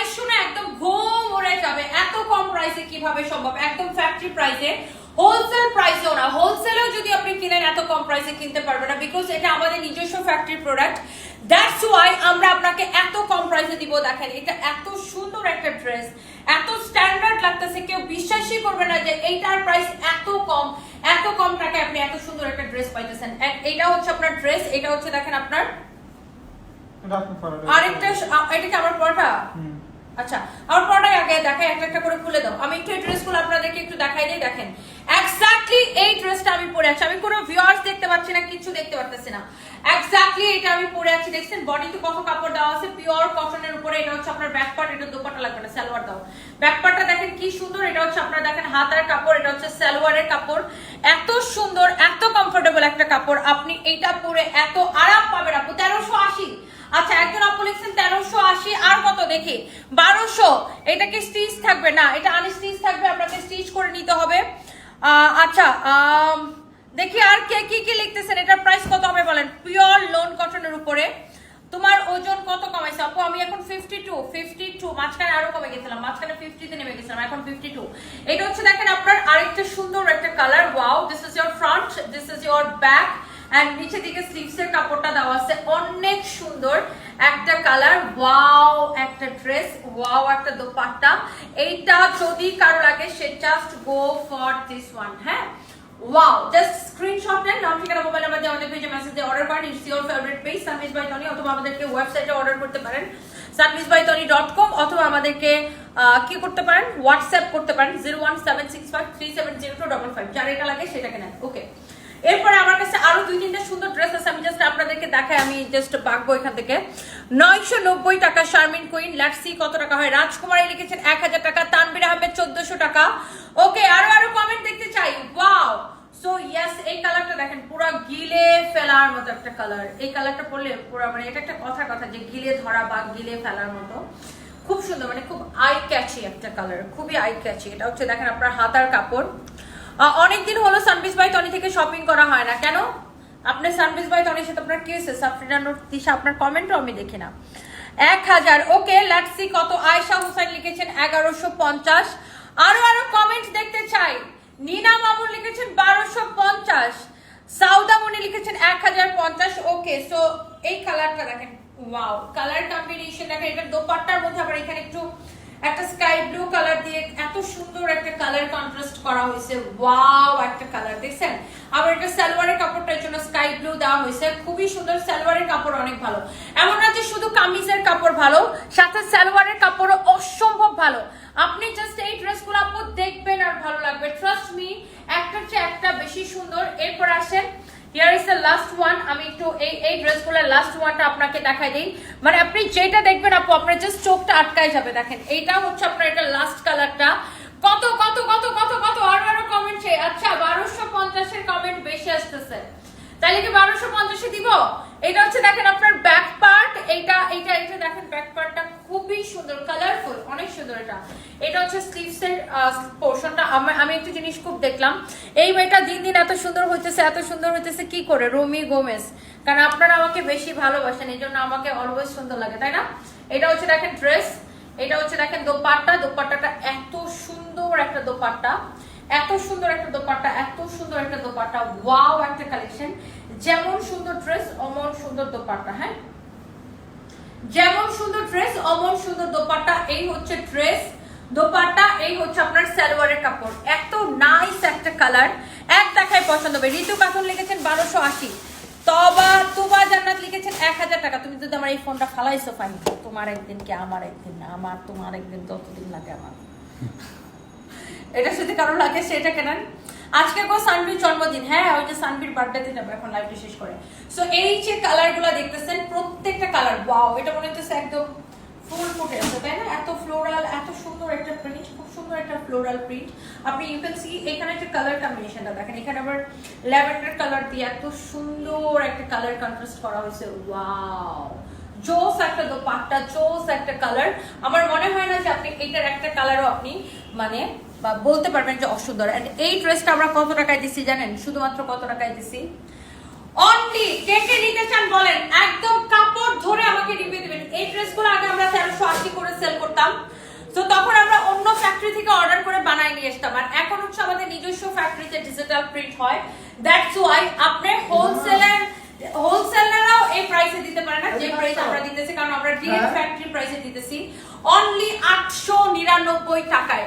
Price শুনে একদম ঘুম উড়ে যাবে। এত কম প্রাইসে কীভাবে সম্ভব? একদম ফ্যাক্টরি প্রাইসে হোলসেল প্রাইসেও না হোলসেলেও যদি আপনি কিনেন এত কম প্রাইসে কিনতে পারবেন না বিকজ এটা আমাদের নিজস্ব ফ্যাক্টরি প্রোডাক্ট দ্যাটস ওয়াই আমরা আপনাকে এত কম প্রাইসে দিব দেখেন এটা এত সুন্দর একটা ড্রেস এত স্ট্যান্ডার্ড লাগতেছে কেউ বিশ্বাসই করবে না যে এইটার প্রাইস এত কম এত কম টাকায় আপনি এত সুন্দর একটা ড্রেস পাইতেছেন। এটা হচ্ছে আপনার ড্রেস এটা হচ্ছে দেখেন আপনার আরেকটা এটা কি আমার পরটা। আচ্ছা আমার পরটাই আগে দেখাই, একটা একটা করে খুলে দাও। আমি একটু এই ড্রেসগুলো আপনাদেরকে একটু দেখাই দিই, দেখেন। এক্স্যাক্টলি এই ড্রেসটা আমি পরে আছি। আমি কোনো ভিউয়ার্স দেখতে পাচ্ছি না, কিছু দেখতে পারতেছি না। এক্স্যাক্টলি এটা আমি পরে আছি, দেখছেন? বডিতে কত কাপড় দেওয়া আছে পিওর কটনের উপরে, এটা হচ্ছে আপনার ব্যাক পার্ট এটা লাগবে না সালোয়ার দাও। ব্যাক পার্টটা দেখেন কি সুন্দর, এটা হচ্ছে আপনার দেখেন হাতার কাপড়, এটা হচ্ছে সালোয়ারের কাপড়। এত সুন্দর, এত কমফোর্টেবল একটা কাপড়, আপনি এইটা পরে এত আরাম পাবেন আপু, তেরোশো আশি। আচ্ছা একজন আপু লিখছেন তেরোশো আশি, আর দেখি। বারোশো, এটা কি স্টিচ থাকবে? না, এটা আনস্টিচ থাকবে, আপনাকে স্টিচ করে নিতে হবে। আচ্ছা দেখি আর কে কি কি লিখতেছেন, এটার প্রাইস কত হবে বলেন? পিওর লোন কটনের উপরে। তোমার ওজন কত কমাইছে? আপু, আমি এখন ফিফটি টু ফিফটি টু মাঝখানে আরও কমে গেছিলাম, মাঝখানে ফিফটিতে নেমে গেছিলাম, এখন ফিফটি টু এটা হচ্ছে দেখেন আপনার আরেকটা সুন্দর একটা colour wow this is your front this is your back and নিচে দিকে স্লিভস এর কাপড়টা দেওয়া আছে, অনেক সুন্দর একটা কালার ওয়াও ওয়াও একটা দোপাট্টা। এইটা যদি কারও লাগে, সে just go for this one হ্যাঁ? ওয়াও জাস্ট স্ক্রিনশট নেন, নাম, ঠিকানা মোবাইল নাম্বার দিয়ে আমাদের পেজে মেসেজ দিয়ে অর্ডার করেন। It's your favourite page Sunmis by Tony অথবা আমাদেরকে ওয়েবসাইটে অর্ডার করতে পারেন। Sunmis by Tony dot com অথবা আমাদেরকে কি করতে পারেন? হোয়াটসঅ্যাপ করতে পারেন zero one seven six five three seven zero two double five যার এটা লাগে, সেটাকে নেন। ওকে এরপরে আমার কাছে আরও দুই তিনটা সুন্দর ড্রেস আছে, আমি জাস্ট আপনাদেরকে দেখাই, আমি জাস্ট বাগবো এখান থেকে। নয়শো নব্বই টাকা শারমিন কুইন লেটসি কত টাকা হয়? রাজকুমারী লিখেছেন এক হাজার টাকা তানবির আহমেদ চোদ্দশো টাকা। ওকে আরও আরও কমেন্ট দেখতে চাই। ওয়াও সো ইয়েস এই কালারটা দেখেন, পুরো গিলে ফেলার মতো একটা কালার এই কালারটা পরলে পুরো মানে এটা একটা কথা কথা যে গিলে ধরা বা গিলে ফেলার মতো। খুব সুন্দর মানে খুব আই ক্যাচি একটা কালার খুবই আই ক্যাচি এটা হচ্ছে, দেখেন আপনার হাতার কাপড়। অনেকদিন হলো সানবিস বাই টনি থেকে শপিং করা হয় না। কেন? আপনার সানবিস বাই টনির সাথে আপনার কি হয়েছে দিশা, আপনার কমেন্টও আমি দেখি না। এক হাজার। ওকে লেটসি কত আয়শা হোসেন লিখেছেন এগারোশো পঞ্চাশ। আরও আরও কমেন্ট দেখতে চাই। নীনা মামুন লিখেছেন বারোশো পঞ্চাশ। সাউদামণি লিখেছেন এক হাজার পঞ্চাশ। ওকে সো এই কালারটা দেখেন। ওয়াও কালার কম্বিনেশন দেখেন এটা দোপাট্টার মধ্যে আবার এখানে একটু একটা স্কাই ব্লু কালার দিয়ে এত সুন্দর একটা কালার কন্ট্রাস্ট করা হয়েছে। ওয়াও, একটা কালার, দেখছেন? আবার এটা সালোয়ারের কাপড়টার জন্য স্কাই ব্লু দেওয়া হয়েছে। খুবই সুন্দর সালোয়ারের কাপড়, অনেক ভালো। এমন না যে শুধু কামিজের কাপড় ভালো, সাথে সালোয়ারের কাপড়ও অসম্ভব ভালো। আপনি জাস্ট এই ড্রেসগুলো আপু দেখবেন আর ভালো লাগবে। ট্রাস্ট মি একটার চেয়ে একটা বেশি সুন্দর, এরপর আসেন লাস্ট ওয়ান আমি একটু এই এই লাস্ট আপনাকে দেখাই দিই। মানে আপনি যেটা দেখবেন আপু, আপনার জাস্ট চোখটা আটকায় যাবে, দেখেন। এইটা হচ্ছে আপনার এটা লাস্ট কালারটা কত কত আরও আরও কমেন্ট চাই আচ্ছা বারোশো পঞ্চাশের কমেন্ট বেশি আসতেছে তাইলে কি বারোশো পঞ্চাশে দিব এটা হচ্ছে দেখেন আপনার ব্যাক পার্ট এইটা এইটা এইটা দেখেন ব্যাক পার্টটা খুবই সুন্দর কালারফুল অনেক সুন্দর এটা। এটা হচ্ছে স্লিভস এর পোর্শনটা আমি একটা জিনিস খুব দেখলাম। এই মেয়েটা দিন দিন এত সুন্দর হইতেছে, এত সুন্দর হইতেছে, কি করে? রমি গোমেজ। কারণ আপনারা আমাকে বেশি ভালোবাসেন এই জন্য আমাকে অলওয়েজ সুন্দর লাগে, তাই না? এটা হচ্ছে দেখেন ড্রেস এটা হচ্ছে দেখেন দোপাট্টা। দোপাট্টাটা এত সুন্দর একটা দোপাট্টা। এত সুন্দর একটা দোপাট্টা, এত সুন্দর একটা দোপাট্টা। ওয়াও একটা কালেকশন যেমন সুন্দর ড্রেস অমন সুন্দর দোপাট্টা হ্যাঁ? যেমন সুন্দর ড্রেস অমন সুন্দর দোপাট্টা। এই হচ্ছে ড্রেস দোপাট্টা এই হচ্ছে আপনার সালোয়ারের কাপড়। এত নাইস একটা কালার এক দেখায় পছন্দ হবে। ঋতু কাকুন লিখেছেন বারোশো আশি। তবা তুবা জান্নাত লিখেছেন এক হাজার টাকা। তুমি যদি আমার এই ফোনটা ফালাইছো ফাইন তোমার একদিন কি আমার একদিন না? আমার তোমার একদিন যতদিন লাগে আমার। এটা যদি কারও লাগে সেটা কেনেন আজকে গো সানবির জন্মদিন হ্যাঁ ওই যে সানবির বার্থডেতে যাব, এখন লাইভটা শেষ করে। সো এই যে কালারগুলো দেখতেছেন, প্রত্যেকটা কালার ওয়াও এটা মনে হচ্ছে একদম ফুল ফুটে আছে, তাই না? এত ফ্লোরাল এত সুন্দর একটা প্রিন্ট খুব সুন্দর একটা ফ্লোরাল প্রিন্ট আপনি ইউ ক্যান সি এখানে একটা কালার কম্বিনেশনটা দেখেন, এখানে আবার ল্যাভেন্ডার কালার দিয়ে এত সুন্দর একটা কালার কন্ট্রাস্ট করা হয়েছে ওয়াও জোস একটা দোপাট্টা জোস একটা কালার আমার মনে হয় না যে আপনি এইটার একটা কালারও আপনি মানে বা বলতে পারবেন যে অসুন্দর। অ্যান্ড এই ড্রেসটা আমরা কত টাকায় দিছি জানেন? শুধুমাত্র কত টাকায় দিছি? অনলি কে কে নিতে চান বলেন, একদম কাপড় ধরে আমাকে রিভিউ দিবেন। এই ড্রেসগুলো আগে আমরা তেরোশো আশি করে সেল করতাম। তো তখন আমরা অন্য ফ্যাক্টরি থেকে অর্ডার করে বানাই নিয়ে আসতাম। আর এখন হচ্ছে আমাদের নিজস্ব ফ্যাক্টরিতে ডিজিটাল প্রিন্ট হয়। দ্যাটস ওয়াই আপ না যে প্রাইস আমরা দিতেছি কারণ আমরা ডিরেক্ট। ফ্যাক্টরি প্রাইসে দিতেছি অনলি আটশো নিরানব্বই টাকায়